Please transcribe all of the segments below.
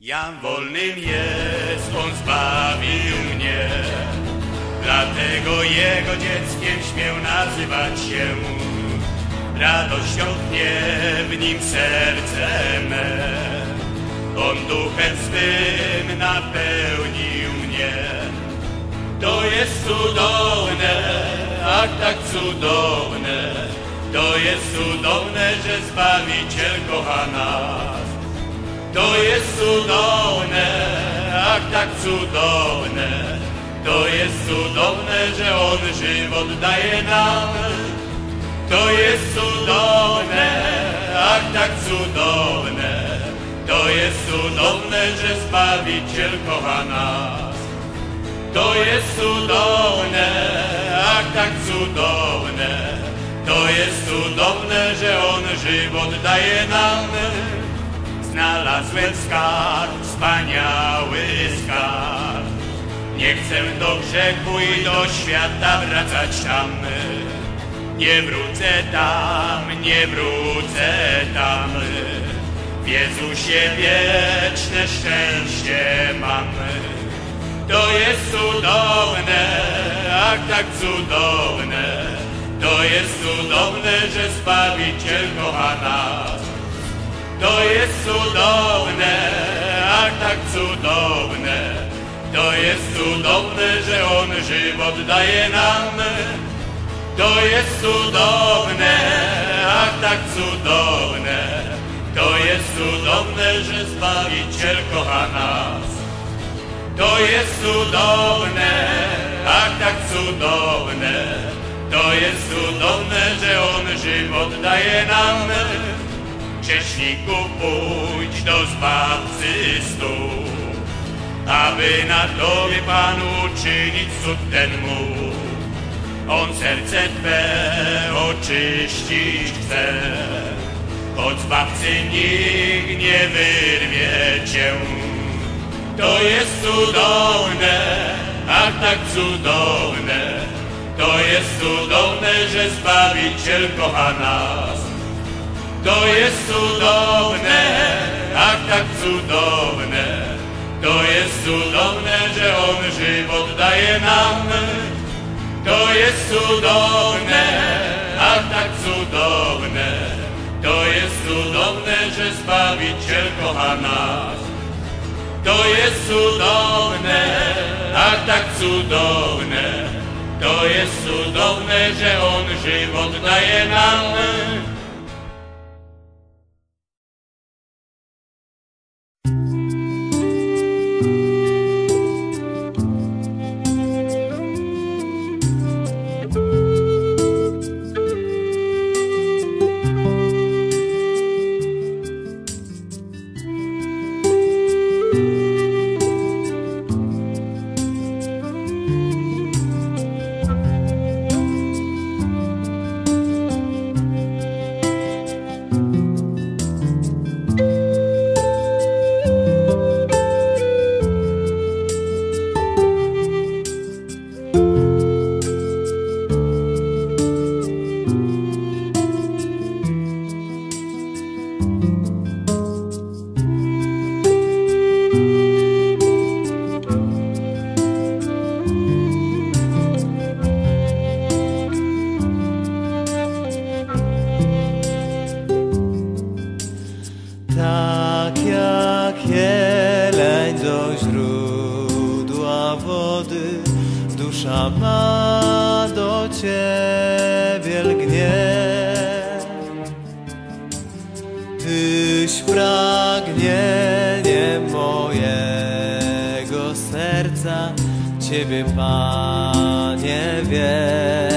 Jam wolnym jest, On zbawił mnie, dlatego Jego dzieckiem śmię nazywać się. Radością tnie w nim serce me, On duchem swym napełnił mnie. To jest cudowne, ach tak cudowne, to jest cudowne, że Zbawiciel kocha nas. To jest cudowne, ach tak cudowne, to jest cudowne, że On żywot daje nam. To jest cudowne, ach tak cudowne, to jest cudowne, że Zbawiciel kocha nas. To jest cudowne, ach tak cudowne, to jest cudowne, że On żywot daje nam. Znalazłem skarb, wspaniały skarb. Nie chcę do grzechu i do świata wracać tam. Nie wrócę tam, nie wrócę tam. W Jezusie wieczne szczęście mam. To jest cudowne, ach tak cudowne. To jest cudowne, że Zbawiciel kocha nas. To jest cudowne, ach tak cudowne. To jest cudowne, że On żywot daje nam. To jest cudowne, ach tak cudowne. To jest cudowne, że Zbawiciel kocha nas. To jest cudowne, ach tak cudowne. To jest cudowne, że On żywot daje nam. Grzeszniku pójdź do Zbawcy stóp, aby na Tobie Panu uczynić cud ten mógł. On serce Twe oczyścić chce, od Zbawcy nikt nie wyrwie Cię. To jest cudowne, ach tak cudowne, to jest cudowne, że Zbawiciel kocha nas. To jest cudowne, ach tak cudowne, to jest cudowne, że On żywot daje nam. To jest cudowne, ach tak cudowne, to jest cudowne, że Zbawiciel kocha nas. To jest cudowne, ach tak cudowne, to jest cudowne, że On żywot daje nam. Ciebie Panie wielbić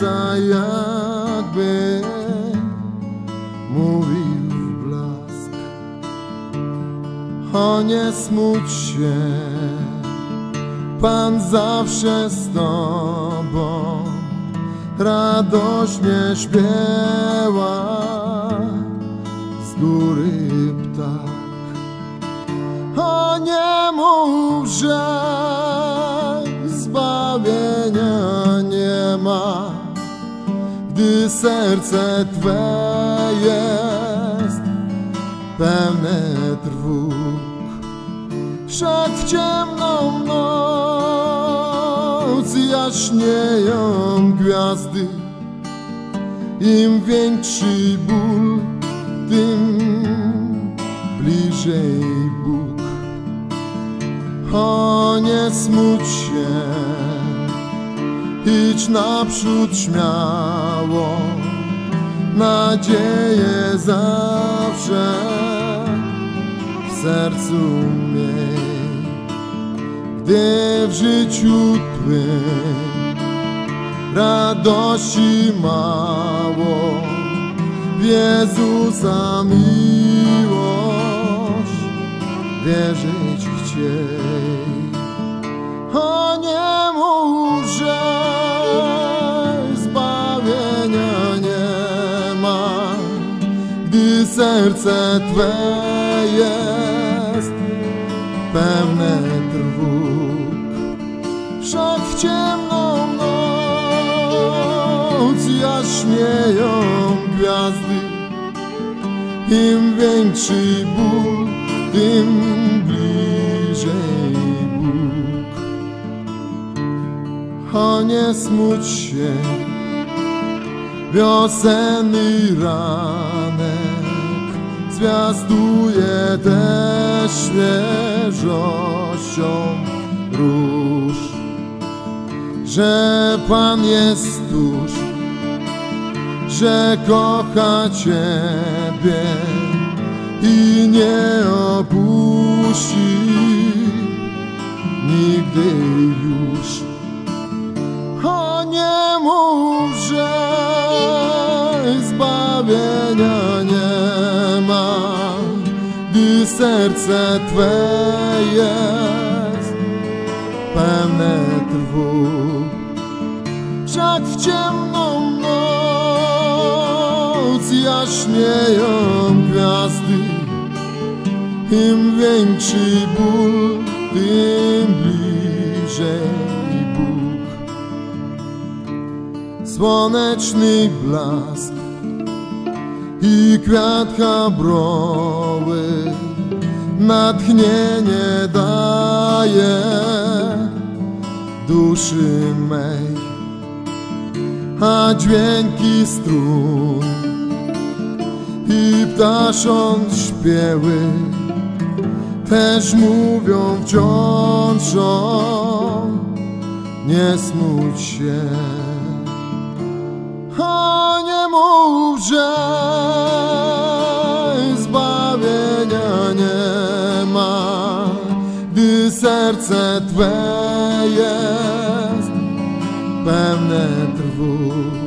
Słońca jakby mówił blask. O nie smuć się, Pan zawsze z Tobą radośnie śpiewa z góry ptak. O nie mów, że gdy serce Twe jest pełne trwóg. Wszak w ciemną noc jaśnieją gwiazdy, im większy ból, tym bliżej Bóg. O nie smuć się, idź naprzód śmiało, nadzieję zawsze w sercu miej. Gdy w życiu Twym radości mało, w Jezusa miłość wierzyć chciej. Serce Twe jest pełne trwóg. Wszak w ciemną noc jaśnieją gwiazdy, im większy ból, tym bliżej Bóg. O nie smuć się, wiosenny ranek zwiastuje też świeżością róż, że Pan jest tuż, że kocha Ciebie i nie opuści nigdy już. O nie mów, że zbawienia nie ma, gdy serce Twe jest pełne trwóg. Wszak w ciemną noc jaśnieją gwiazdy, im większy ból, tym bliżej Bóg. Słoneczny blask i kwiat habrowy natchnienie daje duszy mej, a dźwięki strun i ptasząc śpiewy też mówią wciąż o nie smuć się. O nie mów, że serce Twe jest pełne trwóg.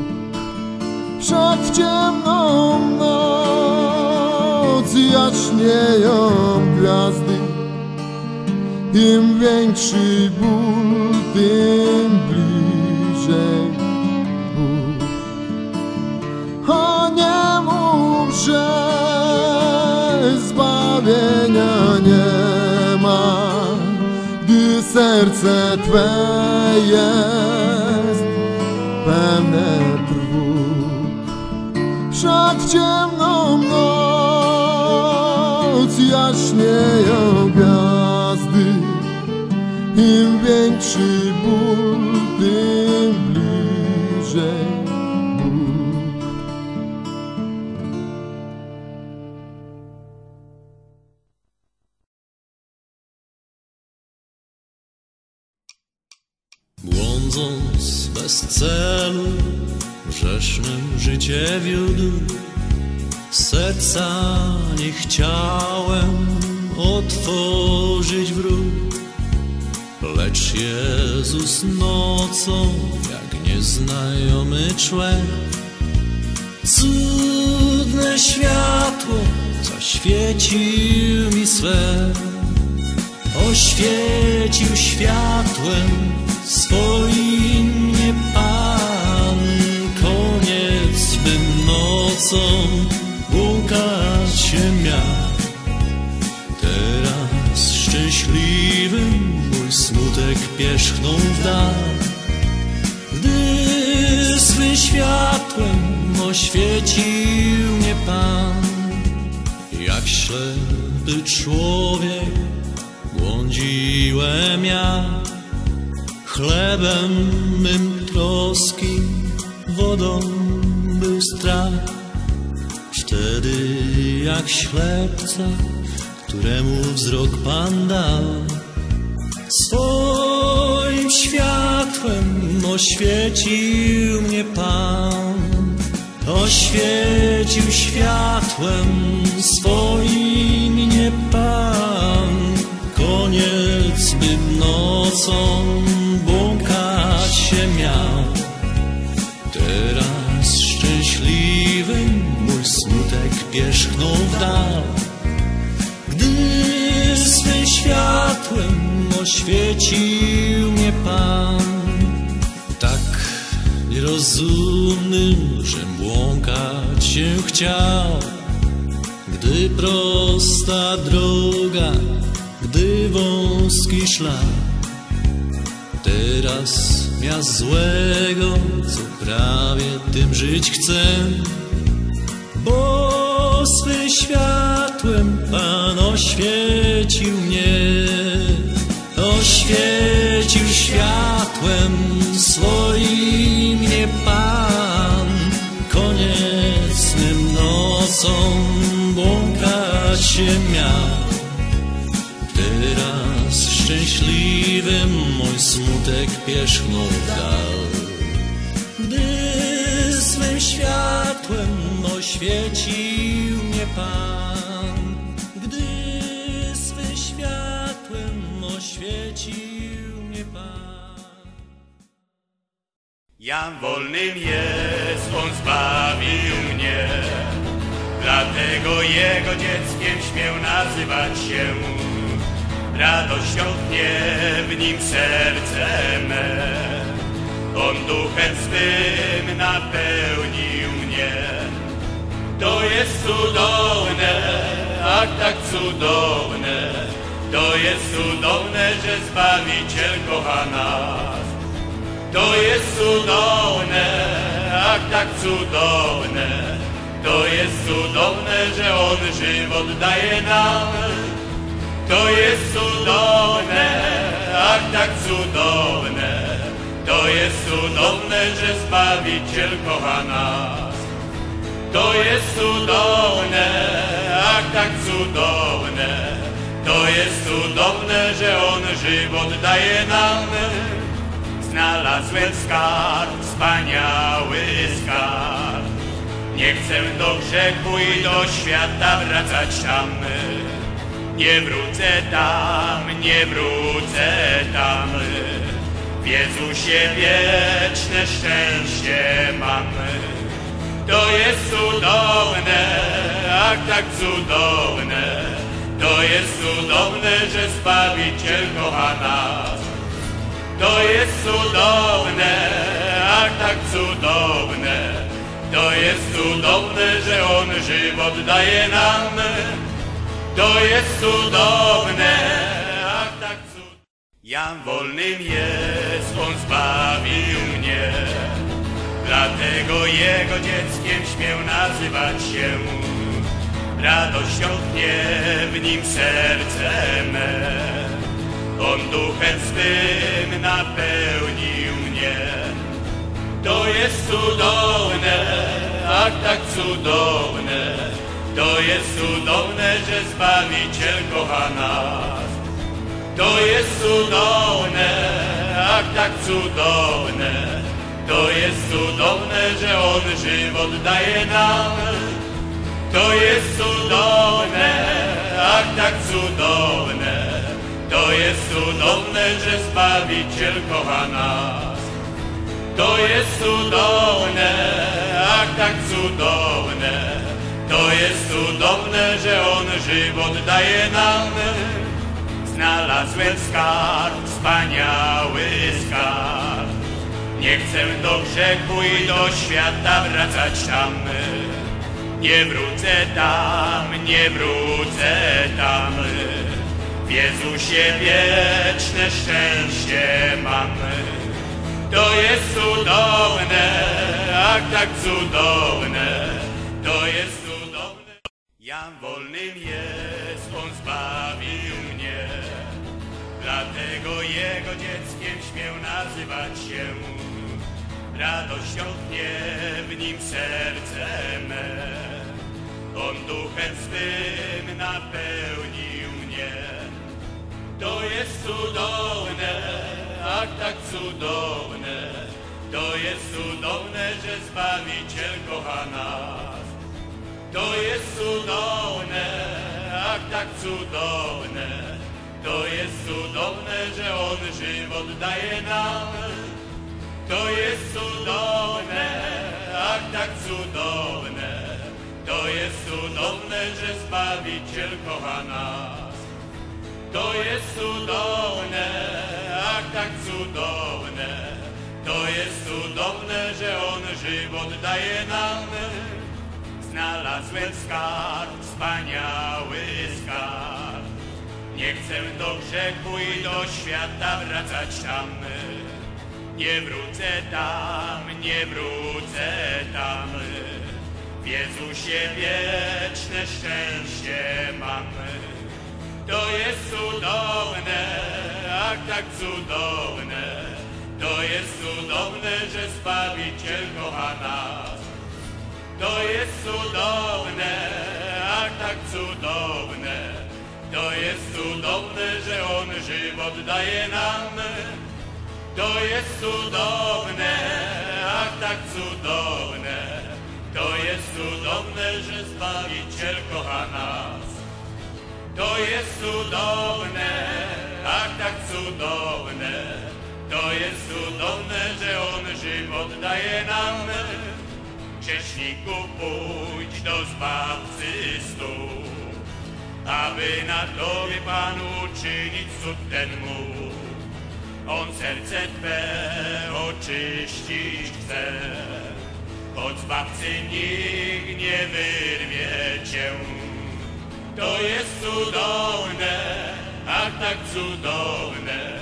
Wszak w ciemną noc jaśnieją gwiazdy Im większy ból, tym serce Twe jest pełne trwóg Wszak w ciemną noc jaśnieją gwiazdy Im większy ból, tym życie wiódł, serca nie chciałem otworzyć wróg. Lecz Jezus nocą, jak nieznajomy człowiek, cudne światło zaświecił mi swe oświecił światłem swoim nocą błąkać się miał. Teraz szczęśliwym mój smutek pierzchnął w dal. Gdy swym światłem oświecił mnie Pan. Jak ślepy człowiek błądziłem ja Chlebem mym troski, wodą był strach Wtedy jak ślepca, któremu wzrok Pan dał Swoim światłem oświecił mnie Pan. Oświecił światłem swoim mnie Pan. Koniec bym nocą błąkać się miał smutek pierzchnął w dal Gdy swym światłem oświecił mnie Pan Tak nierozumnym, że błąkać się chciał. Gdy prosta droga, gdy wąski szlak Teraz miast złego, co prawie tym żyć chcę. Bo swym światłem Pan oświecił mnie. Oświecił światłem swoim mnie Pan. Koniecznym nocą błąkać się miał. Teraz szczęśliwym mój smutek pierzchnął dal. Gdy swym światłem oświecił Pan Gdy swym światłem oświecił mnie Pan Jam wolnym jest, On zbawił mnie. Dlatego Jego dzieckiem śmiał nazywać się. Radością tnie w Nim serce me. On duchem swym napełnił mnie. To jest cudowne, ach tak cudowne. To jest cudowne, że Zbawiciel kocha nas. To jest cudowne, ach tak cudowne. To jest cudowne, że On żywot daje nam. To jest cudowne, ach tak cudowne. To jest cudowne, że Zbawiciel kocha nas. To jest cudowne, ach tak cudowne. To jest cudowne, że On żywot daje nam. Znalazłem skarb, wspaniały skarb. Nie chcę do grzechu i do świata wracać tam. Nie wrócę tam, nie wrócę tam. W Jezusie wieczne szczęście mam. To cudowne, ach tak cudowne, to jest cudowne, że Zbawiciel kocha nas. To jest cudowne, ach tak cudowne, to jest cudowne, że On żywot daje nam. To jest cudowne, ach tak cudowne. Jam wolnym jest, On zbawił mnie. Dlatego Jego dzieckiem śmię nazywać się. Radością tnie w nim serce me. On duchem swym napełnił mnie. To jest cudowne, ach tak cudowne. To jest cudowne, że Zbawiciel kocha nas. To jest cudowne, ach tak cudowne. To jest cudowne, że On żywot daje nam. To jest cudowne, ach tak cudowne. To jest cudowne, że Zbawiciel kocha nas. To jest cudowne, ach tak cudowne. To jest cudowne, że On żywot daje nam. Znalazłem skarb, wspaniały skarb. Nie chcę do grzechu i do świata wracać tam. Nie wrócę tam, nie wrócę tam. W Jezusie wieczne szczęście mam. To jest cudowne, ach tak cudowne. To jest cudowne. Jam wolnym jest, On zbawił mnie. Dlatego Jego dzieckiem śmię nazywać się. Radością tnie w nim serce me. On duchem swym napełnił mnie. To jest cudowne, ach tak cudowne. To jest cudowne, że Zbawiciel kocha nas. To jest cudowne, ach tak cudowne. To jest cudowne, że On żywot daje nam. To jest cudowne, ach tak cudowne. To jest cudowne, że Zbawiciel kocha nas. To jest cudowne, ach tak cudowne. To jest cudowne, że On żywot daje nam. Znalazłem skarb, wspaniały skarb. Nie chcę do grzechu i do świata wracać tam. Nie wrócę tam, nie wrócę tam. W Jezusie wieczne szczęście mam. To jest cudowne, ach tak cudowne. To jest cudowne, że Zbawiciel kocha nas. To jest cudowne, ach tak cudowne. To jest cudowne, że On żywot daje nam. To jest cudowne, ach tak cudowne. To jest cudowne, że Zbawiciel kocha nas. To jest cudowne, ach tak cudowne. To jest cudowne, że On żywot daje nam. Grzeszniku pójdź do Zbawcy stóp, aby na Tobie Pan uczynić cud ten mógł. On serce Twe oczyścić chce, od Zbawcy nikt nie wyrwie Cię. To jest cudowne, ach tak cudowne,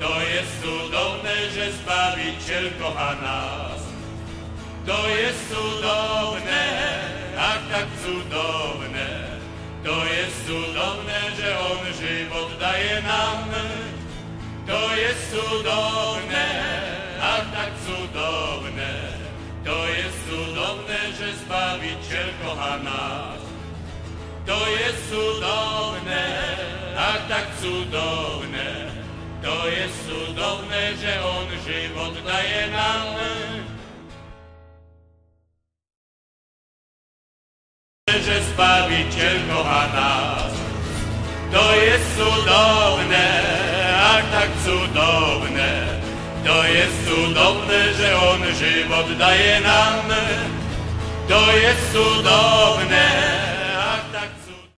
to jest cudowne, że Zbawiciel kocha nas. To jest cudowne, ach tak cudowne, to jest cudowne, że On żywot daje nam. Cudowne, ach tak cudowne, to jest cudowne, że Zbawiciel kocha nas. To jest cudowne, ach tak cudowne, to jest cudowne, że On żywot daje nam. Że Zbawiciel kocha nas. To jest cudowne, cudowne, że On żywot daje nam. To jest cudowne,